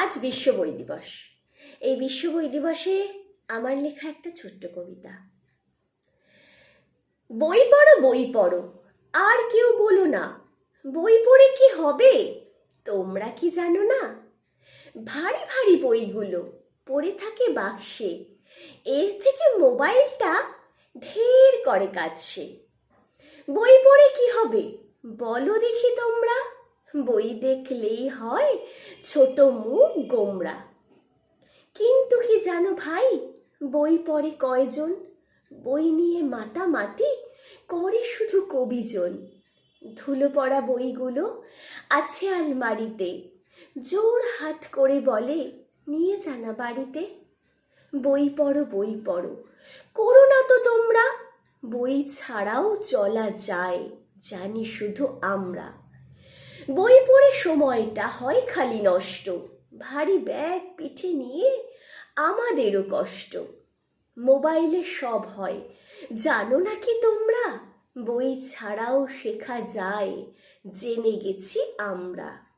আজ বিশ্ব বই দিবস। এই বিশ্ব বই দিবসে আমার লেখা একটা ছোট্ট কবিতা। বই পড়ো বই পড়ো, আর কেউ বলো না, বই পড়ে কি হবে? তোমরা কি জানো না? ভারী ভারী বইগুলো পড়ে থাকে বাক্সে, এর থেকে মোবাইলটা ঢের করে কাছে বই পড়ে কি হবে? বলো দেখি তোমরা। বই দেখলেই হয় ছোট মুখ গোমরা কিন্তু কি জানো ভাই, বই পড়ে কয়জন? বই নিয়ে মাতামাতি করে শুধু কবিজন। ধুলো পড়া বইগুলো আছে আলমারিতে, জোর হাত করে বলে, নিয়ে জানা বাড়িতে। বই পড়ো বই পড়ো। করো না তো তোমরা। বই ছাড়াও চলা যায়, জানি শুধু আমরা। বই পড়ে সময়টা হয় খালি নষ্ট। ভারী ব্যাগ, পিঠে নিয়ে আমাদেরও কষ্ট। মোবাইলে সব হয়। জানো নাকি তোমরা? বই ছাড়াও শেখা যায়। জেনে গেছি আমরা।